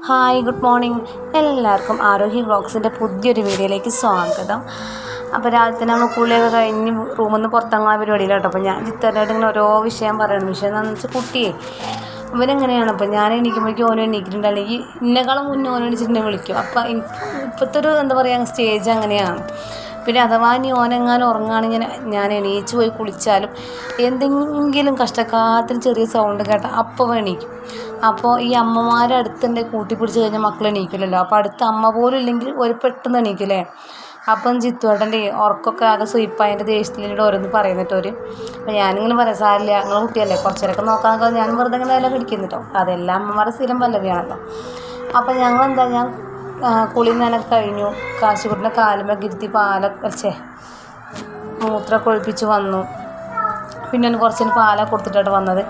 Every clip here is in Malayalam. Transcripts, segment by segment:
Hi good morning. എല്ലാവർക്കും ആരോഗ്യ ബ്ലോഗ്സിന്റെ പുതിയൊരു വീഡിയോയിലേക്ക് സ്വാഗതം. അപ്പോൾ രാവിലത്തെ നമ്മൾ കുളിയൊക്കെ കഴിഞ്ഞ് റൂമിൽ നിന്ന് പുറത്തങ്ങാൻ പരിപാടിയിലാട്ടോ അപ്പോൾ ഞാൻ ചിത്തരായിട്ട് ഇങ്ങനെ ഓരോ വിഷയം പറയണം. വിഷയം എന്താണെന്ന് വെച്ചാൽ കുട്ടിയെ ഇവനെങ്ങനെയാണ്? അപ്പോൾ ഞാൻ എണീക്കുമ്പോഴേക്കും ഓരോ എണീക്കിട്ടുണ്ടെങ്കിൽ ഇന്നേക്കാളും മുന്നേ ഓരോ എണീച്ചിട്ടുണ്ടെങ്കിൽ വിളിക്കും. അപ്പോൾ ഇപ്പോഴത്തെ ഒരു എന്താ പറയുക സ്റ്റേജ് അങ്ങനെയാണ്. പിന്നെ അഥവാ ഇനി ഓനെങ്ങാനും ഉറങ്ങുകയാണെങ്കിൽ ഞാൻ എണീച്ച് പോയി കുളിച്ചാലും എന്തെങ്കിലും കഷ്ടക്കാലത്തിന് ചെറിയ സൗണ്ട് കേട്ടാൽ അപ്പോൾ എണീക്കും. അപ്പോൾ ഈ അമ്മമാരെ അടുത്തുണ്ടെങ്കിൽ കൂട്ടി പിടിച്ച് കഴിഞ്ഞാൽ മക്കൾ എണീക്കില്ലല്ലോ. അപ്പോൾ അടുത്ത അമ്മ പോലും ഇല്ലെങ്കിൽ ഒരു പെട്ടെന്ന് എണീക്കില്ലേ? അപ്പം ചിത്തുവേട്ടന്റെ ഉറക്കമൊക്കെ ആകെ സ്വീപ്പായതിന്റെ ദേഷ്യത്തിലൂടെ ഓരോന്ന് പറയുന്നിട്ട് ഒരു അപ്പോൾ ഞാനിങ്ങനെ പറയാം സാരില്ല ഞങ്ങൾ കുട്ടിയല്ലേ കുറച്ചേരൊക്കെ നോക്കാനൊക്കെ ഞാൻ വെറുതെ ഇങ്ങനെ എല്ലാം കിടിക്കുന്നുട്ടോ അതെല്ലാം അമ്മമാരുടെ സ്ഥിരം പല്ലവിയാണല്ലോ. അപ്പം ഞങ്ങളെന്താ ഞാൻ കുളി നനക്ക് കഴിഞ്ഞു. കാശുകുട്ടിനെ കാലുമൊക്കെ ഇരുത്തി പാലൊക്കെ മൂത്ര മൂത്രമൊക്കെ ഒഴിപ്പിച്ച് വന്നു. പിന്നെ ഒന്ന് കുറച്ചിന് പാലൊക്കെ കൊടുത്തിട്ടാണ് വന്നത്.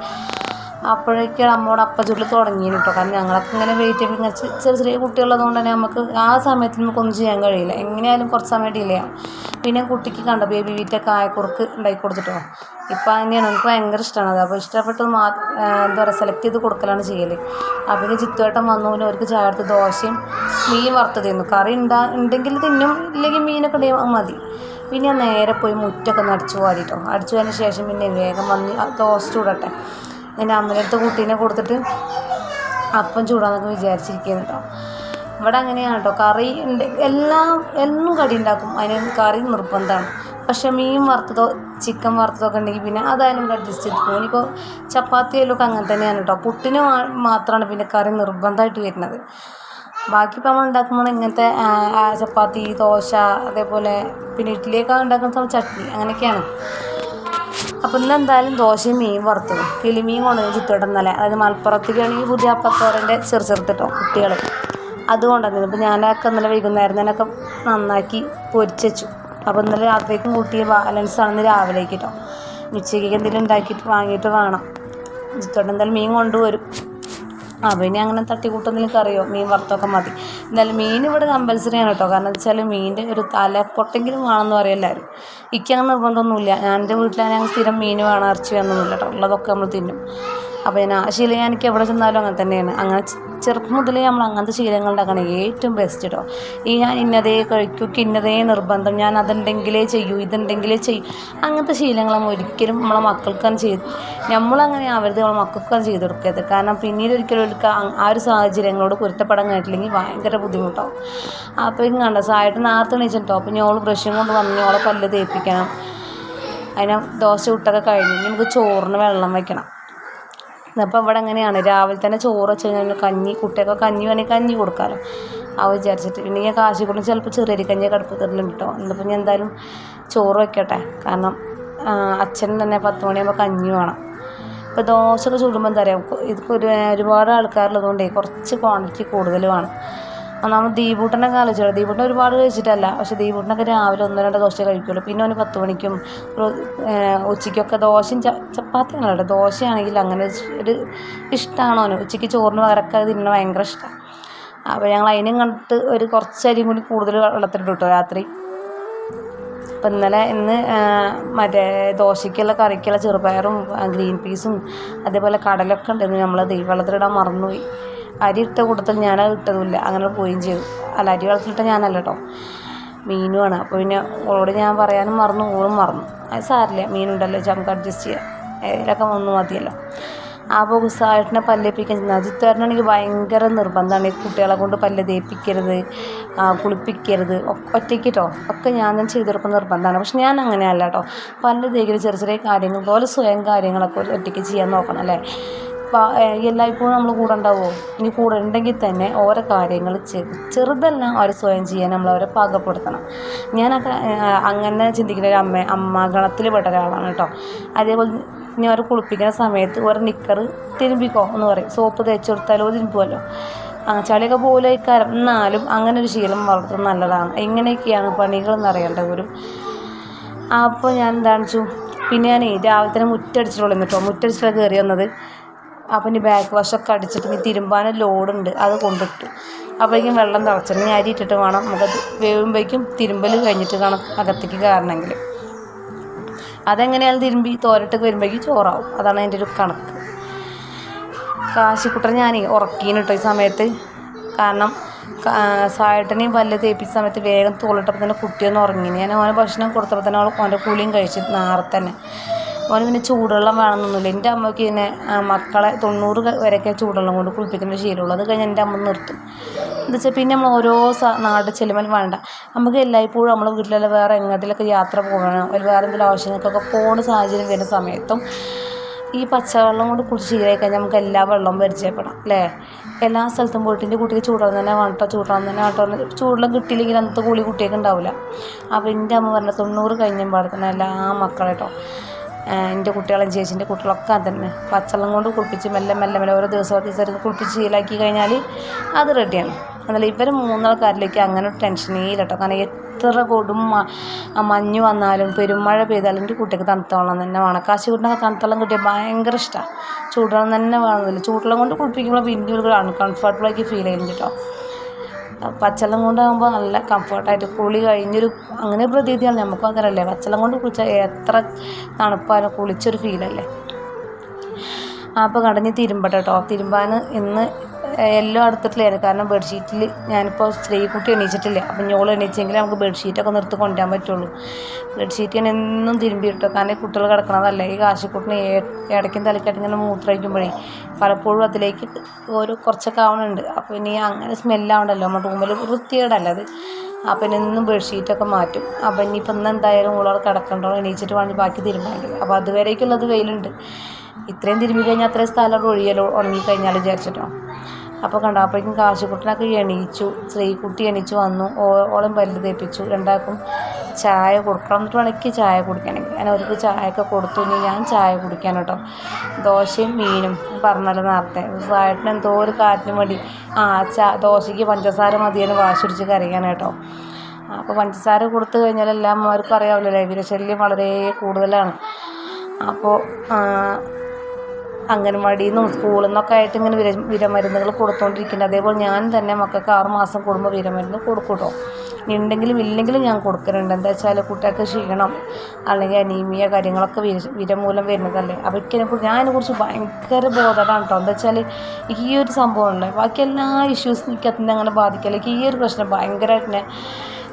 അപ്പോഴേക്കും അമ്മോട് അപ്പ ചുരുൾ തുടങ്ങി കേട്ടോ കാരണം ഞങ്ങളൊക്കെ ഇങ്ങനെ വെയിറ്റ് ചെയ്യുമ്പോൾ ഇങ്ങനെ ചെറിയ ചെറിയ കുട്ടികളുള്ളതുകൊണ്ട് തന്നെ നമുക്ക് ആ സമയത്ത് നമുക്കൊന്നും ചെയ്യാൻ കഴിയില്ല. എങ്ങനെയായാലും കുറച്ച് സമയം ഡിലേ ആവും പിന്നെ കുട്ടിക്ക് കണ്ട ബേബി വീറ്റ കായക്കുറുക്ക് ഉണ്ടാക്കി കൊടുത്തിട്ടോ. ഇപ്പം അങ്ങനെയാണ് എനിക്ക് ഭയങ്കര ഇഷ്ടമാണ് അത്. അപ്പോൾ ഇഷ്ടപ്പെട്ടത് മാ എന്താ പറയുക സെലക്ട് ചെയ്ത് കൊടുക്കലാണ് ചെയ്യൽ അപ്പോൾ ചിത്തുവേട്ടൻ വന്നു. പിന്നെ അവർക്ക് ചേർത്ത് ദോശയും മീൻ വറുത്ത് തിന്നു. കറി ഉണ്ടാ ഉണ്ടെങ്കിൽ തിന്നും. ഇല്ലെങ്കിൽ മീനൊക്കെ ഉണ്ടെങ്കിൽ മതി. പിന്നെ നേരെ പോയി മുറ്റൊക്കെ ഒന്ന് അടിച്ചു വാരിട്ടോ. അടിച്ചു വാരിന് ശേഷം പിന്നെ വേഗം വന്ന് ദോശ ചൂടട്ടെ. എന്റെ അമ്മയുടെ കുട്ടീനെ കൊടുത്തിട്ട് അപ്പം ചൂടാന്നൊക്കെ വിചാരിച്ചിരിക്കുന്നു കേട്ടോ ഇവിടെ അങ്ങനെയാണ് കേട്ടോ കറി ഉണ്ട്. എല്ലാം എന്നും കടി ഉണ്ടാക്കും. അതിന് കറി നിർബന്ധമാണ്. പക്ഷെ മീൻ വറുത്തതോ ചിക്കൻ വറുത്തതൊക്കെ ഉണ്ടെങ്കിൽ പിന്നെ അതായാലും അഡ്ജസ്റ്റ് ചെയ്ത് പോകും ഇനിയിപ്പോൾ ചപ്പാത്തിയിലും ഒക്കെ അങ്ങനെ തന്നെയാണ് കേട്ടോ പുട്ടിന് മാത്രമാണ് പിന്നെ കറി നിർബന്ധമായിട്ട് വരുന്നത്. ബാക്കി ഇപ്പോൾ നമ്മൾ ഉണ്ടാക്കുമ്പോൾ ഇങ്ങനത്തെ ചപ്പാത്തി ദോശ അതേപോലെ പിന്നെ ഇഡ്ഡലിയൊക്കെ ഉണ്ടാക്കുന്ന സമയം ചട്നി അങ്ങനെയൊക്കെയാണ്. അപ്പോൾ ഇന്ന് എന്തായാലും ദോശയും മീൻ വറുത്തത് കിളിമീൻ കൊണ്ടുവന്ന് ഇന്നലെ. അതായത് മലപ്പുറത്തേക്കാണെങ്കിൽ പുതിയ അപ്പത്തോരന്റെ ചെറു ചെറുത്തിട്ടോ കുട്ടികൾ അതുകൊണ്ടാണ് അപ്പോൾ ഞാനൊക്കെ ഇന്നലെ വൈകുന്നേരം തന്നെയൊക്കെ നന്നാക്കി പൊരിച്ചു അപ്പോൾ ഇന്നലെ രാത്രിക്കും കൂട്ടിയ ബാലൻസ് ആണെന്ന് രാവിലേക്ക് കേട്ടോ ഉച്ചയ്ക്ക് എന്തെങ്കിലും ഉണ്ടാക്കിയിട്ട് വാങ്ങിയിട്ട് വേണം. ചുറ്റോട്ടെന്തായാലും മീൻ കൊണ്ടുവരും. അപ്പോൾ പിന്നെ അങ്ങനെ തട്ടിക്കൂട്ടെന്തെങ്കിലും കറിയോ മീൻ വറുത്തൊക്കെ മതി. എന്തായാലും മീൻ ഇവിടെ കമ്പൽസറി ആണ് കേട്ടോ. കാരണം വെച്ചാൽ മീനിന്റെ ഒരു തലപ്പൊട്ടെങ്കിലും വേണമെന്ന് പറയും എല്ലാവരും എനിക്ക് നിർബന്ധമൊന്നുമില്ല. ഞാൻ എന്റെ വീട്ടിലാണെങ്കിൽ സ്ഥിരം മീൻ വേണം ഇറച്ചി വേണമെന്നില്ല കേട്ടോ. ഉള്ളതൊക്കെ നമ്മൾ തിന്നും. അപ്പോൾ ഞാൻ ആ ശീലം എനിക്ക് എവിടെ ചെന്നാലും അങ്ങനെ തന്നെയാണ്. അങ്ങനെ ചെറുപ്പം മുതലേ നമ്മൾ അങ്ങനത്തെ ശീലങ്ങൾ ഉണ്ടാക്കണം ഏറ്റവും ബെസ്റ്റ് കേട്ടോ ഈ ഞാൻ ഇന്നതേ കഴിക്കൂ ഇന്നതേ നിർബന്ധം ഞാൻ അതുണ്ടെങ്കിലേ ചെയ്യൂ ഇതുണ്ടെങ്കിലേ ചെയ്യൂ. അങ്ങനത്തെ ശീലങ്ങൾ നമ്മൾ ഒരിക്കലും നമ്മളെ മക്കൾക്ക് തന്നെ ചെയ്ത് നമ്മളങ്ങനെ അവരുത് നമ്മളെ മക്കൾക്ക് തന്നെ ചെയ്ത് കൊടുക്കരുത്. കാരണം പിന്നീട് ഒരിക്കലും അവർക്ക് ആ ഒരു സാഹചര്യങ്ങളോട് പൊരുത്തപ്പെടാൻ കഴിഞ്ഞിട്ടില്ലെങ്കിൽ ഭയങ്കര ബുദ്ധിമുട്ടാവും. അപ്പോൾ ഇങ്ങനെ കണ്ടോ സായിട്ട് നേരത്തെ എണീച്ചിട്ടോ അപ്പോൾ ഞങ്ങൾ ബ്രഷും കൊണ്ട് വന്ന് ഞങ്ങളെ പല്ല് തേപ്പിക്കണം. അതിനെ ദോശ ഇട്ടൊക്കെ കഴിഞ്ഞ് നമുക്ക് ചോറിന് വെള്ളം വയ്ക്കണം അപ്പോൾ ഇവിടെ അങ്ങനെയാണ്. രാവിലെ തന്നെ ചോറ് വെച്ച് കഴിഞ്ഞാൽ കഞ്ഞി കുട്ടികൾക്ക് കഞ്ഞി വേണമെങ്കിൽ കഞ്ഞി കൊടുക്കാമല്ലോ ആ വിചാരിച്ചിട്ട്. പിന്നെ ഞാൻ കാശി കൊണ്ട് ചിലപ്പോൾ ചെറിയ കഞ്ഞി കടുപ്പ് തരണം കേട്ടോ എന്നിപ്പോൾ ഞാൻ എന്തായാലും ചോറ് വെക്കട്ടെ. കാരണം അച്ഛൻ തന്നെ പത്ത് മണിയാകുമ്പോൾ കഞ്ഞി വേണം. ഇപ്പോൾ ദോശയൊക്കെ ചുടുമ്പോൾ എന്താ പറയുക ഇതിപ്പോൾ ഒരു ഒരുപാട് ആൾക്കാരുള്ളതുകൊണ്ടേ കുറച്ച് ക്വാണ്ടിറ്റി കൂടുതൽ വേണം. ഒന്നാമത് ദീപൂട്ടനൊക്കെ ആലോചിച്ചോ ദീപൂട്ടൻ ഒരുപാട് കഴിച്ചിട്ടല്ല. പക്ഷേ ദീപൂട്ടനൊക്കെ രാവിലെ ഒന്ന് രണ്ട് ദോശ കഴിക്കുള്ളൂ. പിന്നെ അവന് പത്ത് മണിക്കും ഉച്ചയ്ക്കൊക്കെ ദോശയും ചപ്പാത്തി കേട്ടോ. ദോശയാണെങ്കിൽ അങ്ങനെ ഒരു ഇഷ്ടമാണ് അവന്. ഉച്ചയ്ക്ക് ചോറിന് പകരമൊക്കെ അത് തിന്നണ ഭയങ്കര ഇഷ്ടമാണ് അപ്പോൾ ഞങ്ങൾ അതിനും കണ്ടിട്ട് ഒരു കുറച്ച് അരിയും കൂടി കൂടുതൽ വെള്ളത്തിലിട്ടു കേട്ടോ രാത്രി അപ്പം ഇന്നലെ ഇന്ന് മറ്റേ ദോശയ്ക്കുള്ള കറിക്കുള്ള ചെറുപയറും ഗ്രീൻ പീസും അതേപോലെ കടലൊക്കെ ഉണ്ടായിരുന്നു. നമ്മളത് വെള്ളത്തിലിടാൻ മറന്നുപോയി. അരി ഇട്ട കൂട്ടത്തിൽ ഞാനത് ഇട്ടതുമില്ല. അങ്ങനെ പോവുകയും ചെയ്തു. അല്ല അരി വെള്ളത്തിലിട്ട ഞാനല്ല കേട്ടോ. മീനുമാണ് അപ്പോൾ പിന്നെ ഓളോട് ഞാൻ പറയാനും മറന്നു ഓളും മറന്നു. അത് സാരില്ല. മീനുണ്ടല്ലോ നമുക്ക് അഡ്ജസ്റ്റ് ചെയ്യാം ഏതിലൊക്കെ വന്നു മതിയല്ലോ. അപ്പോൾ ഉത്സാഹത്തിനെ പല്ലേപ്പിക്കാൻ അജിത്തുകാരനാണെങ്കിൽ ഭയങ്കര നിർബന്ധമാണ്. ഈ കുട്ടികളെ കൊണ്ട് പല്ല് തേപ്പിക്കരുത് കുളിപ്പിക്കരുത്. ഒറ്റയ്ക്ക് കേട്ടോ ഒക്കെ ഞാൻ തന്നെ ചെയ്ത് കൊടുക്കുന്ന നിർബന്ധമാണ്. പക്ഷെ ഞാൻ അങ്ങനെയല്ല കേട്ടോ പല്ല് തേക്കൽ ചെറിയ ചെറിയ കാര്യങ്ങൾ പോലെ സ്വയം കാര്യങ്ങളൊക്കെ ഒറ്റയ്ക്ക് ചെയ്യാൻ നോക്കണം അല്ലേ? എല്ലായ്പ്പോഴും നമ്മൾ കൂടെ ഉണ്ടാവുമോ? ഇനി കൂടെ ഉണ്ടെങ്കിൽ തന്നെ ഓരോ കാര്യങ്ങൾ ചെറു ചെറുതെല്ലാം അവർ സ്വയം ചെയ്യാൻ നമ്മൾ അവരെ പാകപ്പെടുത്തണം. ഞാനൊക്കെ അങ്ങനെ ചിന്തിക്കുന്ന ഒരു അമ്മ അമ്മ ഗണത്തിൽ പെട്ട ഒരാളാണ് കേട്ടോ. അതേപോലെ ഇനി അവരെ കുളിപ്പിക്കുന്ന സമയത്ത് ഒരു നിക്കർ തിരുമ്പിക്കോ എന്ന് പറയും. സോപ്പ് തേച്ച് കൊടുത്താലോ തിരുമ്പുമല്ലോ ചളിയൊക്കെ പോലെ ഇക്കാരം എന്നാലും അങ്ങനെ ഒരു ശീലം വളർത്തുന്നത് നല്ലതാണ്. എങ്ങനെയൊക്കെയാണ് പണികളെന്ന് എന്നറിയേണ്ടത് ഒരു അപ്പോൾ ഞാൻ എന്താണെന്ന് പിന്നെ ഞാൻ രാവിലെ തന്നെ മുറ്റടിച്ചിട്ടുള്ളൂ കേട്ടോ മുറ്റടിച്ചിട്ടാണ് കയറി വന്നത്. അപ്പം ഇനി ബാക്ക് വശമൊക്കെ അടിച്ചിട്ട് ഇനി തിരുമ്പാൻ ലോഡുണ്ട് അത് കൊണ്ടിട്ടു. അപ്പോഴേക്കും വെള്ളം തിളച്ചിട്ട് ഇനി അരി ഇട്ടിട്ട് വേണം. നമുക്കത് വേവുമ്പോഴേക്കും തിരുമ്പൽ കഴിഞ്ഞിട്ട് കാണാം അകത്തേക്ക് കയറണമെങ്കിൽ അതെങ്ങനെയാണ് തിരുമ്പി തോരട്ട് വരുമ്പോഴേക്കും ചോറാവും. അതാണ് അതിന്റെ ഒരു കണക്ക്. കാശിക്കുട്ടൻ ഞാൻ ഉറക്കീന് കേട്ടോ ഈ സമയത്ത്. കാരണം സായിട്ടനെയും പല്ല് തേപ്പിച്ച സമയത്ത് വേഗം തോളിട്ടപ്പോൾ തന്നെ കുട്ടിയൊന്ന് ഉറങ്ങി ഞാൻ ഓനെ ഭക്ഷണം കൊടുത്തപ്പോൾ തന്നെ അവൾ ഓന്റെ കൂലിയും കഴിച്ചു നേരത്തെ തന്നെ ഓന് പിന്നെ ചൂടുവെള്ളം വേണമെന്നൊന്നുമില്ല എന്റെ അമ്മയ്ക്ക് പിന്നെ മക്കളെ തൊണ്ണൂറ് വരെയൊക്കെ ചൂടുവെള്ളം കൊണ്ട് കുളിപ്പിക്കുന്ന ശീലമുള്ളൂ. അത് കഴിഞ്ഞ് എന്റെ അമ്മ നിർത്തും. എന്താ വെച്ചാൽ പിന്നെ നമ്മൾ ഓരോ നാട്ടിൽ ചെല്ലുമ്പോൾ വേണ്ട. നമുക്ക് എല്ലായ്പ്പോഴും നമ്മളെ വീട്ടിലല്ല വേറെ എങ്ങോട്ടിലൊക്കെ യാത്ര പോകണം. ഒരു വേറെ എന്തെങ്കിലും ആവശ്യങ്ങൾക്കൊക്കെ പോകുന്ന സാഹചര്യം വരുന്ന സമയത്തും ഈ പച്ചവെള്ളം കൊണ്ട് കുടിച്ച് ശീലമായി കഴിഞ്ഞാൽ നമുക്ക് എല്ലാ വെള്ളവും പരിചയപ്പെടാം അല്ലേ? എല്ലാ സ്ഥലത്തും പോയിട്ട് എന്റെ കുട്ടിക്ക് ചൂടുവെള്ളം തന്നെ വേണ്ടോ ചൂടുവെള്ളം തന്നെ വേണ്ടോ ചൂടുവെള്ളം കിട്ടിയില്ലെങ്കിൽ അന്നത്തെ കൂലി കുട്ടിയൊക്കെ ഉണ്ടാവില്ല. അപ്പോൾ എന്റെ അമ്മ പറഞ്ഞ തൊണ്ണൂറ് കഴിഞ്ഞ പാടത്തന്നെ എല്ലാ മക്കളെ കേട്ടോ എന്റെ കുട്ടികളും ചേച്ചീന്റെ കുട്ടികളൊക്കെ തന്നെ പച്ചവെള്ളം കൊണ്ട് കുളിപ്പിച്ച് മെല്ലെ മെല്ലെ മെല്ലെ ഓരോ ദിവസം ദിവസം കുളിപ്പിച്ച് ശീലാക്കി കഴിഞ്ഞാൽ അത് റെഡിയാണ് അതല്ല ഇവർ മൂന്നാൾക്കാരിലേക്ക് അങ്ങനെ ടെൻഷനേ ഇല്ല കേട്ടോ കാരണം എത്ര കൊടും മഞ്ഞ് വന്നാലും പെരുമഴ പെയ്താലും എന്റെ കുട്ടിക്ക് തണുത്ത വെള്ളം തന്നെ വേണം. കാശിക്കുട്ടിനൊക്കെ തണുത്ത വെള്ളം കിട്ടിയാൽ ഭയങ്കര ഇഷ്ടമാണ് ചൂടുവെള്ളം തന്നെ വേണമെന്നില്ല ചൂടുവെള്ളം കൊണ്ട് കുളിപ്പിക്കുമ്പോൾ പിന്നെ ഒരു അൺകംഫർട്ടബിളായിട്ട് ഫീൽ ചെയ്യുന്നുണ്ട് കേട്ടോ പച്ചവെള്ളം കൊണ്ടാകുമ്പോൾ നല്ല കംഫർട്ടായിട്ട് കുളി കഴിഞ്ഞൊരു അങ്ങനെ പ്രതീതിയാണ് നമുക്കും അങ്ങനല്ലേ പച്ചവെള്ളം കൊണ്ട് കുളിച്ചാൽ എത്ര തണുപ്പാലും കുളിച്ചൊരു ഫീലല്ലേ അപ്പോൾ കടഞ്ഞ് തിരുമ്പട്ടെ കേട്ടോ തിരുമ്പാൻ ഇന്ന് എല്ലാം എടുത്തിട്ടില്ലായിരുന്നു. കാരണം ബെഡ്ഷീറ്റിൽ ഞാനിപ്പോൾ സ്ത്രീക്കുട്ടി എണീച്ചിട്ടില്ല. അപ്പം ഞോൾ എണീച്ചെങ്കിൽ നമുക്ക് ബെഡ്ഷീറ്റൊക്കെ നിർത്തി കൊണ്ടുവരാൻ പറ്റുള്ളൂ. ബെഡ്ഷീറ്റ് ഞാൻ എന്നും തിരുമ്പി ഇട്ടു. കാരണം കുട്ടികൾ കിടക്കണതല്ലേ. ഈ കാശിക്കുട്ടിന് ഇടയ്ക്കും തലയ്ക്കായിട്ട് ഇങ്ങനെ മൂത്രമൊഴിക്കുമ്പോഴേ പലപ്പോഴും അതിലേക്ക് ഒരു കുറച്ചൊക്കെ ആവണുണ്ട്. അപ്പോൾ ഇനി അങ്ങനെ സ്മെല്ലാവണ്ടല്ലോ നമ്മുടെ റൂമിൽ വൃത്തികേടല്ല അത്. അപ്പം ഇനി എന്നും ബെഡ്ഷീറ്റൊക്കെ മാറ്റും. അപ്പം ഇനിയിപ്പം ഇന്ന് എന്തായാലും ഉള്ളവർ കിടക്കണ്ടോ? എണീച്ചിട്ട് വേണമെങ്കിൽ ബാക്കി തിരുമ്പാണ്ട്. അപ്പോൾ അതുവരേക്കുള്ളത് വെയിലുണ്ട്. ഇത്രയും തിരുമ്പി കഴിഞ്ഞാൽ അത്രയും സ്ഥലം ഒഴിയലോ ഉണങ്ങിക്കഴിഞ്ഞാൽ വിചാരിച്ചിട്ടോ? അപ്പോൾ കണ്ടപ്പോഴേക്കും കാശിക്കുട്ടനൊക്കെ എണീച്ചു ശ്രീകുട്ടി എണീച്ചു വന്നു. ഓളം പല്ല് തേപ്പിച്ചു. രണ്ടാൾക്കും ചായ കൊടുക്കണം എന്നിട്ട് വേണമെങ്കിൽ ചായ കുടിക്കണമെങ്കിൽ ഞാൻ അവർക്ക് ചായയൊക്കെ കൊടുത്തു. ഇനി ഞാൻ ചായ കുടിക്കാൻ കേട്ടോ. ദോശയും മീനും പറഞ്ഞല്ലോ നേരത്തെ. സായിട്ടിന് എന്തോ ഒരു കാറ്റിന് വേണ്ടി. ആ ചാ ദോശയ്ക്ക് പഞ്ചസാര മതിയെന്ന് വാശുരിച്ച് കരയാണ് കേട്ടോ. അപ്പോൾ പഞ്ചസാര കൊടുത്തു കഴിഞ്ഞാൽ എല്ലാം അറിയാമല്ലോ വിരശല്യം വളരെ കൂടുതലാണ്. അപ്പോൾ അംഗൻവാടിയിൽ നിന്നും സ്കൂളിൽ നിന്നൊക്കെ ആയിട്ട് ഇങ്ങനെ വിര വിരമരുന്നുകൾ കൊടുത്തുകൊണ്ടിരിക്കുന്നുണ്ട് അതേപോലെ ഞാൻ തന്നെ മക്കൾക്ക് ആറ് മാസം കൂടുമ്പോൾ വിരമരുന്ന് കൊടുക്കും കേട്ടോ ഉണ്ടെങ്കിലും ഇല്ലെങ്കിലും ഞാൻ കൊടുക്കുന്നുണ്ട് എന്താ വെച്ചാൽ കുട്ടികൾക്ക് ക്ഷീണം അല്ലെങ്കിൽ അനീമിയ കാര്യങ്ങളൊക്കെ വിര മൂലം വരുന്നതല്ലേ. അപ്പോൾ എനിക്കതിനെക്കുറിച്ച് ഞാൻ അതിനെക്കുറിച്ച് ഭയങ്കര ബോധമാണ് കേട്ടോ എന്താ വെച്ചാൽ ഈ ഒരു സംഭവമുണ്ട്. ബാക്കി എല്ലാ ഇഷ്യൂസും എനിക്ക് അതിനെ അങ്ങനെ ബാധിക്കില്ല ഈ ഒരു പ്രശ്നം ഭയങ്കരമായിട്ട് എന്നെ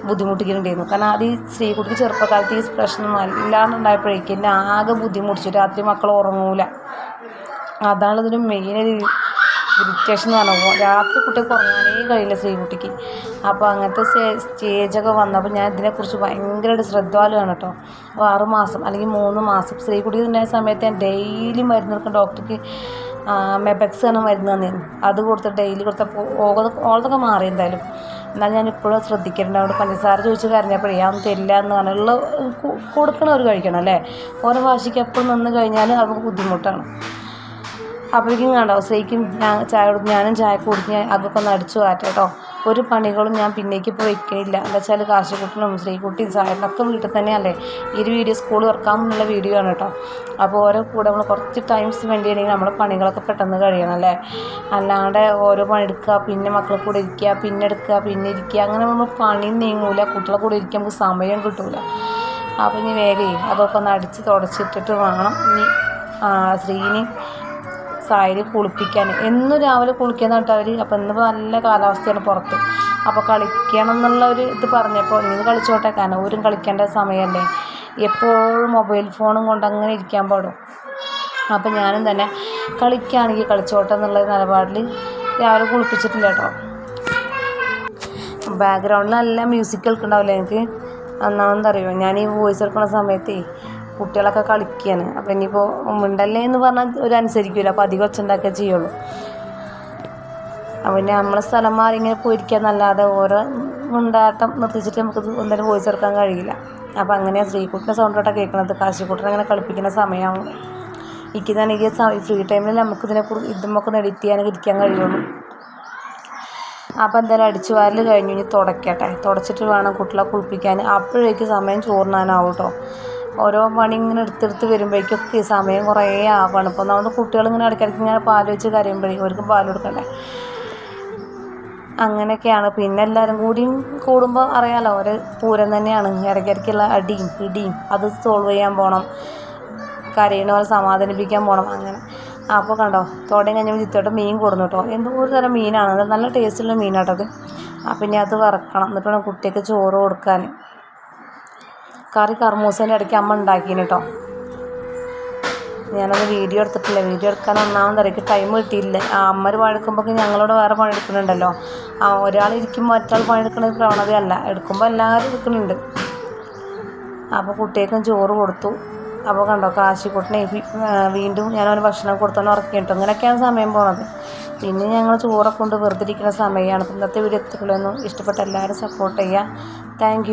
ബുദ്ധിമുട്ടിക്കുന്നുണ്ടായിരുന്നു. കാരണം ആദ്യം സ്ത്രീകുട്ടിക്ക് ചെറുപ്പകാലത്ത് ഈ പ്രശ്നം ഇല്ലാണ്ടുണ്ടായപ്പോഴേക്കും എന്നെ ആകെ ബുദ്ധിമുട്ടിച്ചു. രാത്രി മക്കൾ ഉറങ്ങൂല. അതാണ് ഇതിന് മെയിൻ ഒരു ഇറിറ്റേഷൻ എന്ന് പറഞ്ഞാൽ രാത്രി കുട്ടിക്ക് ഉറങ്ങാനേ കഴിയില്ല സ്ത്രീകുട്ടിക്ക് അപ്പോൾ അങ്ങനത്തെ സ്റ്റേജൊക്കെ വന്നപ്പോൾ ഞാൻ ഇതിനെക്കുറിച്ച് ഭയങ്കരമായിട്ട് ശ്രദ്ധാലുവാണ് കേട്ടോ. അപ്പോൾ ആറ് മാസം അല്ലെങ്കിൽ മൂന്ന് മാസം. സ്ത്രീകുട്ടിക്ക് ഉണ്ടായ സമയത്ത് ഞാൻ ഡെയിലി മരുന്ന് എടുക്കുന്ന ഡോക്ടർക്ക് മെബക്സ് ആണ് മരുന്ന് തന്നിരുന്നു അത് കൊടുത്ത് ഡെയിലി കൊടുത്തപ്പോൾ ഓളതൊക്കെ മാറി എന്തായാലും. എന്നാൽ ഞാൻ ഇപ്പോഴും ശ്രദ്ധിക്കുന്നുണ്ട് അവിടെ പഞ്ചസാര ചോദിച്ച് കരഞ്ഞപ്പോഴേ ഞാൻ തരില്ല എന്ന് പറഞ്ഞുള്ള കൊടുക്കണവർ കഴിക്കണം അല്ലേ? ഓരോ ഭാഷയ്ക്ക് എപ്പോഴും നിന്ന് കഴിഞ്ഞാൽ അവർക്ക് ബുദ്ധിമുട്ടാണ്. അപ്പോഴേക്കും കണ്ടോ സ്ത്രീക്കും ഞാൻ ചായ കൊടുത്ത് ഞാനും ചായ കൊടുത്ത് ഞാൻ അതൊക്കെ ഒന്ന് അടിച്ചു മാറ്റാം കേട്ടോ. ഒരു പണികളും ഞാൻ പിന്നേക്ക് ഇപ്പോൾ വെക്കണില്ല. എന്താ വെച്ചാൽ കാശിക്കുട്ടനും ശ്രീകുട്ടിയും സാറിനൊക്കെ വീട്ടിൽ തന്നെയല്ലേ? ഈ ഒരു വീഡിയോ സ്കൂൾ തുറക്കാൻ തുറക്കാമെന്നുള്ള വീഡിയോ ആണ് കേട്ടോ. അപ്പോൾ ഓരോ കൂടെ നമ്മൾ കുറച്ച് ടൈം സ്പെൻഡ് ചെയ്യണമെങ്കിൽ നമ്മുടെ പണികളൊക്കെ പെട്ടെന്ന് കഴിയണം അല്ലേ? അല്ലാണ്ട് ഓരോ പണി എടുക്കുക പിന്നെ മക്കളെ കൂടെ ഇരിക്കുക പിന്നെ എടുക്കുക പിന്നെ ഇരിക്കുക. അങ്ങനെ നമ്മൾ പണി നീങ്ങൂല. കുട്ടികളെ കൂടെ ഇരിക്കാൻ നമുക്ക് സമയം കിട്ടൂല. അപ്പോൾ ഇനി വേഗം അതൊക്കെ ഒന്ന് അടിച്ച് തുടച്ചിട്ടിട്ട് വേണം ഇനി ശ്രീനി സായിനെ കുളിപ്പിക്കാൻ. എന്നും രാവിലെ കുളിക്കുന്ന കേട്ടോ അവർ അപ്പോൾ നല്ല കാലാവസ്ഥയാണ് പുറത്ത്. അപ്പോൾ കളിക്കണം എന്നുള്ള ഒരു ഇത് പറഞ്ഞപ്പോൾ നീ കളിച്ചോട്ടെ. കനൂരും കളിക്കേണ്ട സമയമല്ലേ എപ്പോഴും മൊബൈൽ ഫോണും കൊണ്ട് അങ്ങനെ ഇരിക്കാൻ പാടും. അപ്പം ഞാനും തന്നെ കളിക്കുകയാണെങ്കിൽ കളിച്ചോട്ടെ എന്നുള്ള നിലപാടിൽ രാവിലെ കുളിപ്പിച്ചിട്ടില്ല കേട്ടോ. ബാക്ക്ഗ്രൗണ്ടിൽ നല്ല മ്യൂസിക് കേൾക്കുന്നുണ്ടാവില്ലേ എനിക്ക് ഒന്നാമെന്തറിയോ ഞാൻ ഈ വോയിസ് എടുക്കുന്ന സമയത്തേ കുട്ടികളൊക്കെ കളിക്കുകയാണ് അപ്പോൾ ഇനിയിപ്പോൾ മിണ്ടല്ലേ എന്ന് പറഞ്ഞാൽ ഒരു അനുസരിക്കില്ല അപ്പോൾ അധികം ഒച്ചുണ്ടാക്കുക ചെയ്യുള്ളൂ. പിന്നെ നമ്മളെ സ്ഥലം മാറി ഇങ്ങനെ പോയിരിക്കുക ഓരോ മുണ്ടാട്ടം നിർത്തിച്ചിട്ട് നമുക്ക് ഒന്നിനും വോയിസ് എടുക്കാൻ കഴിയില്ല. അപ്പോൾ അങ്ങനെ ശ്രീകുട്ടിന്റെ സൗണ്ടോട്ടാണ് കേൾക്കുന്നത് കാശിക്കുട്ടനെ അങ്ങനെ കളിപ്പിക്കുന്ന സമയമാവും എനിക്ക് തന്നെ ഈ ഫ്രീ ടൈമിൽ നമുക്ക് ഇതിനെക്കുറിച്ച് ഇതുമൊക്കെ എഡിറ്റ് ചെയ്യാനൊക്കെ ഇരിക്കാൻ കഴിയുള്ളൂ. അപ്പോൾ എന്തായാലും അടിച്ചു വാരൽ കഴിഞ്ഞ് ഇനി തുടയ്ക്കട്ടെ തുടച്ചിട്ട് വേണം കുട്ടികളെ കുളിപ്പിക്കാൻ. അപ്പോഴേക്ക് സമയം ചോറിനാനാവും കേട്ടോ ഓരോ പണി ഇങ്ങനെ എടുത്തെടുത്ത് വരുമ്പോഴേക്കൊക്കെ സമയം കുറേ ആവുകയാണ് ഇപ്പോൾ നമ്മുടെ കുട്ടികളിങ്ങനെ ഇടയ്ക്കിടയ്ക്ക് ഇങ്ങനെ പാൽ വെച്ച് കരയുമ്പോഴേ അവർക്ക് പാൽ കൊടുക്കണ്ടേ? അങ്ങനെയൊക്കെയാണ്. പിന്നെ എല്ലാവരും കൂടിയും കൂടുമ്പോൾ അറിയാമല്ലോ ഒരു പൂരം തന്നെയാണ്. ഇടയ്ക്കിടയ്ക്കുള്ള അടിയും ഇടിയും അത് സോൾവ് ചെയ്യാൻ പോകണം കരയണ പോലെ സമാധാനിപ്പിക്കാൻ പോകണം അങ്ങനെ. അപ്പോൾ കണ്ടോ തോടയും കഴിഞ്ഞപ്പോൾ ചിത്തോട്ട് മീൻ കൊടുന്നു കേട്ടോ. എന്തോ ഒരു തരം മീനാണ്. നല്ല ടേസ്റ്റുള്ള മീനാട്ടോ അത്. അപ്പം ഇനി അത് വറക്കണം. എന്നിട്ട് വേണം കുട്ടിക്ക് ചോറ് കൊടുക്കാൻ കറി കർമൂസേന്റെ ഇടയ്ക്ക് അമ്മ ഉണ്ടാക്കീന് കേട്ടോ ഞാനത് വീഡിയോ എടുത്തിട്ടില്ല. വീഡിയോ എടുക്കാൻ ഒന്നാമത് ഇടയ്ക്ക് ടൈം കിട്ടിയില്ല. ആ അമ്മ പണിയെടുക്കുമ്പോൾ ഞങ്ങളോട് വേറെ പണിയെടുക്കുന്നുണ്ടല്ലോ ആ ഒരാൾ ഇരിക്കുമ്പോൾ മറ്റാൾ പണിയെടുക്കുന്ന പ്രവണതയല്ല. എടുക്കുമ്പോൾ എല്ലാവരും എടുക്കുന്നുണ്ട്. അപ്പോൾ കുട്ടിയേക്കും ചോറ് കൊടുത്തു. അപ്പോൾ കണ്ടോ കാശിക്കുട്ടനെ വീണ്ടും ഞാൻ അവന് ഭക്ഷണം കൊടുത്തോണ്ട് ഉറക്കി കേട്ടോ അങ്ങനെയൊക്കെയാണ് സമയം പോണത്. പിന്നെ ഞങ്ങൾ ചോറൊക്കെ കൊണ്ട് വെറുതെ ഇരിക്കുന്ന സമയമാണ് ഇന്നത്തെ വീഡിയോ എത്തിക്കുള്ളൂ ഇഷ്ടപ്പെട്ട എല്ലാവരും സപ്പോർട്ട് ചെയ്യുക താങ്ക്